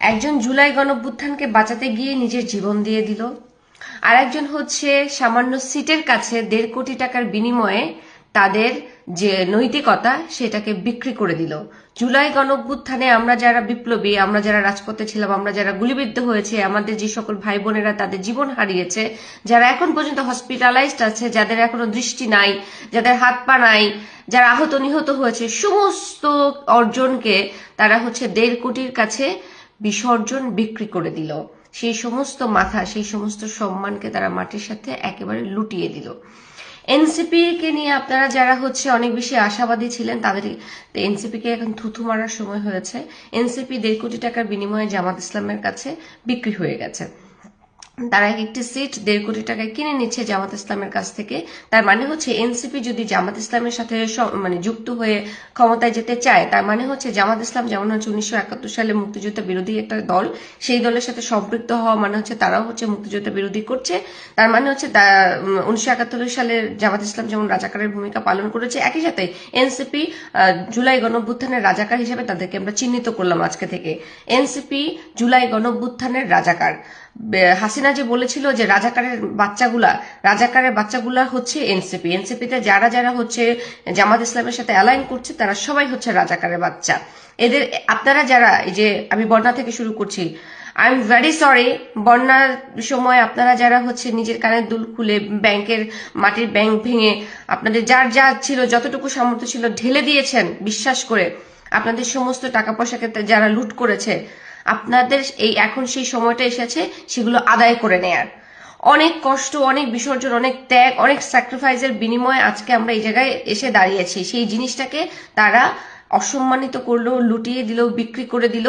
একজন জুলাই গণভ্যুত্থানকে বাঁচাতে গিয়ে নিজের জীবন দিয়ে দিল। আর একজন হচ্ছে সামান্য সিটের কাছে দেড় কোটি টাকার বিনিময়ে তাদের যে নৈতিকতা, সেটাকে বিক্রি করে দিল। জুলাই গণভ্যুত্থানে আমরা যারা বিপ্লবী, আমরা যারা রাজপথে ছিলাম, আমরা যারা গুলিবিদ্ধ হয়েছে, আমাদের যে সকল ভাই বোনেরা তাদের জীবন হারিয়েছে, যারা এখন পর্যন্ত হসপিটালাইজড আছে, যাদের এখনও দৃষ্টি নাই, যাদের হাত পা নাই, যারা আহত নিহত হয়েছে, সমস্ত অর্জনকে তারা হচ্ছে দেড় কোটির কাছে বিসর্জন বিক্রি করে দিল। সেই সমস্ত মাথা, সেই সমস্ত সম্মানকে তারা মাটির সাথে একেবারে লুটিয়ে দিল। এনসিপি কে নিয়ে আপনারা যারা হচ্ছে অনেক বেশি আশাবাদী ছিলেন, তাদের এনসিপি কে এখন থুথু মারার সময় হয়েছে। এনসিপি দেড় কোটি টাকার বিনিময়ে জামাত ইসলামের কাছে বিক্রি হয়ে গেছে। তারা এক একটি সিট দেড় কোটি টাকায় কিনে নিচ্ছে জামাত ইসলামের কাছ থেকে। তার মানে হচ্ছে এনসিপি যদি জামাত ইসলামের সাথে মানে যুক্ত হয়ে ক্ষমতায় যেতে চায়, তার মানে হচ্ছে জামাত ইসলাম যেমন হচ্ছে উনিশশো একাত্তর সালে মুক্তিযুদ্ধ বিরোধী একটা দল, সেই দলের সাথে সম্পৃক্ত হওয়া মানে হচ্ছে তারাও হচ্ছে মুক্তিযুদ্ধ বিরোধী করছে। তার মানে হচ্ছে উনিশশো একাত্তর সালে জামাত ইসলাম যেমন রাজাকারের ভূমিকা পালন করেছে, একই সাথে এনসিপি জুলাই গণভ্যুত্থানের রাজাকার হিসেবে তাদেরকে আমরা চিহ্নিত করলাম আজকে থেকে। এনসিপি জুলাই গণভ্যুত্থানের রাজাকার। হাসিনা যে বলেছিল যে রাজাকারের বাচ্চাগুলা রাজাকারের বাচ্চাগুলা হচ্ছে এনসিপি। এনসিপিতে যারা যারা হচ্ছে জামাত ইসলামের সাথে অ্যালাইন করছে, তারা সবাই হচ্ছে রাজাকারের বাচ্চা। এদের, আপনারা যারা, এই যে আমি বন্যা থেকে শুরু করছি আই এম ভেরি সরি বন্যার সময় আপনারা যারা হচ্ছে নিজের কানের দুল খুলে ব্যাংকের মাটির ব্যাংক ভেঙে আপনাদের যার যা ছিল, যতটুকু সামর্থ্য ছিল, ঢেলে দিয়েছেন, বিশ্বাস করে আপনাদের সমস্ত টাকা পয়সাকে যারা লুট করেছে আপনাদের এই এখন সেই সময়টা এসেছে, সেগুলো আদায় করে নেয়ার। অনেক কষ্ট, অনেক বিসর্জন, অনেক ত্যাগ, অনেক স্যাক্রিফাইসের বিনিময়ে আজকে আমরা এই জায়গায় এসে দাঁড়িয়েছি। সেই জিনিসটাকে তারা অসম্মানিত করল, লুটিয়ে দিল, বিক্রি করে দিল।